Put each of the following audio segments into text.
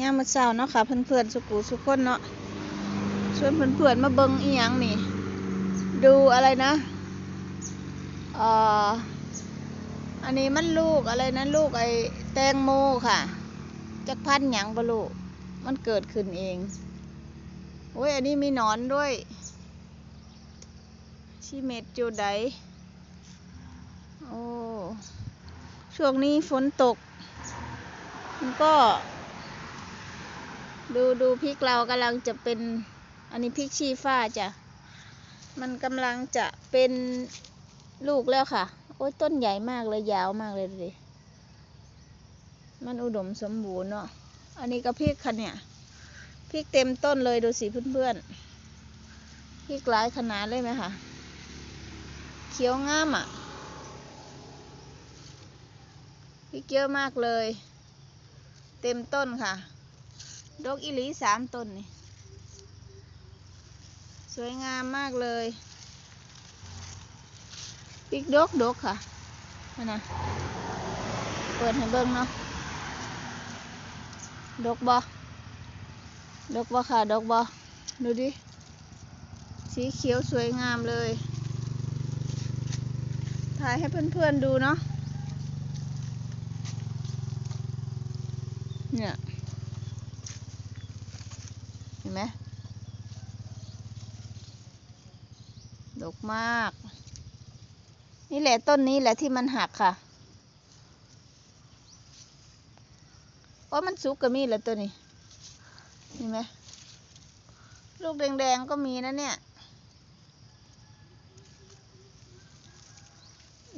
ย่ามมาเช้าเนาะค่ะเพื่อนๆสุกูสุกคนเนาะชวนเพื่อนๆมาเบิ่งอีหยังนี่ ดูอะไรนะเอ่ออันนี้มันลูกอะไรนะลูกไอ้แตงโมค่ะจักพันหยังบลูกมันเกิดขึ้นเองโอ้ยอันนี้มีหนอนด้วยชิเม็ดจูไดโอ้ช่วงนี้ฝนตก มันก็ ดูดูพริกเรากำลังจะเป็นอันนี้พริกชี้ฟ้าจ้ะ มันกำลังจะเป็นลูกแล้วค่ะ โอ้ยต้นใหญ่มากเลยยาวมากเลยดูดิมันอุดมสมบูรณ์เนาะ อันนี้ก็พริกค่ะเนี่ย พริกเต็มต้นเลยดูสิเพื่อนๆ พริกหลายขนาดเลยไหมคะเขียวงามอะ พริกเยอะมากเลย เต็มต้นค่ะ ดกอิลีสามต้นนี่ สวยงามมากเลยพริกดกดกค่ะนั่นะเปิดให้เบิ่งเนาะดกบ่ดกบ่ค่ะ ดกบ่ดูดิ สีเขียวสวยงามเลย ถ่ายให้เพื่อนๆดูเนาะเนี่ย ไหมดกมาก นี่แหละต้นนี้แหละที่มันหักค่ะโอ้มันสุกก็มีแหละตัวนี้เห็นไหมลูกแดงๆก็มีนะเนี่ย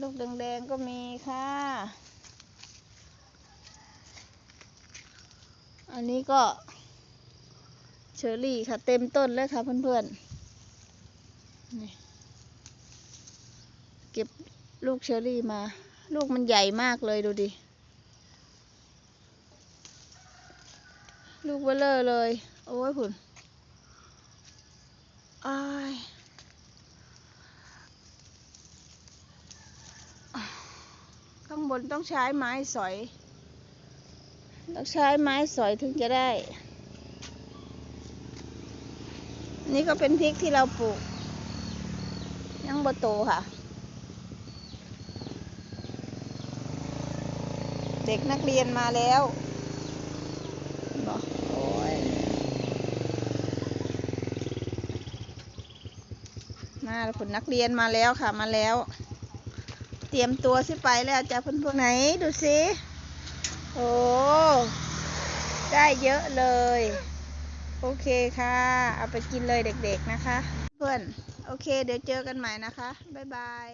ลูกแดงๆก็มีค่ะ อันนี้ก็ เชอรี่ค่ะ เต็มต้นเลยค่ะเพื่อนๆนี่เก็บลูกเชอรี่มา ลูกมันใหญ่มากเลยดูดิ ลูกเบลเลอร์เลย โอ้ยผุนอ้ายข้างบนต้องใช้ไม้สอย ต้องใช้ไม้สอยถึงจะได้ นี่ก็เป็นพริกที่เราปลูก ยังบโตค่ะ เด็กนักเรียนมาแล้วบอกโอ้ยมาคุณนักเรียนมาแล้วค่ะมาแล้ว เตรียมตัวสิไปแล้วจะเพื่อนพวกไหนดูสิ โอ้ ได้เยอะเลย โอเคค่ะ เอาไปกินเลยเด็กๆนะคะ เพื่อน โอเค เดี๋ยวเจอกันใหม่นะคะ บ๊ายบาย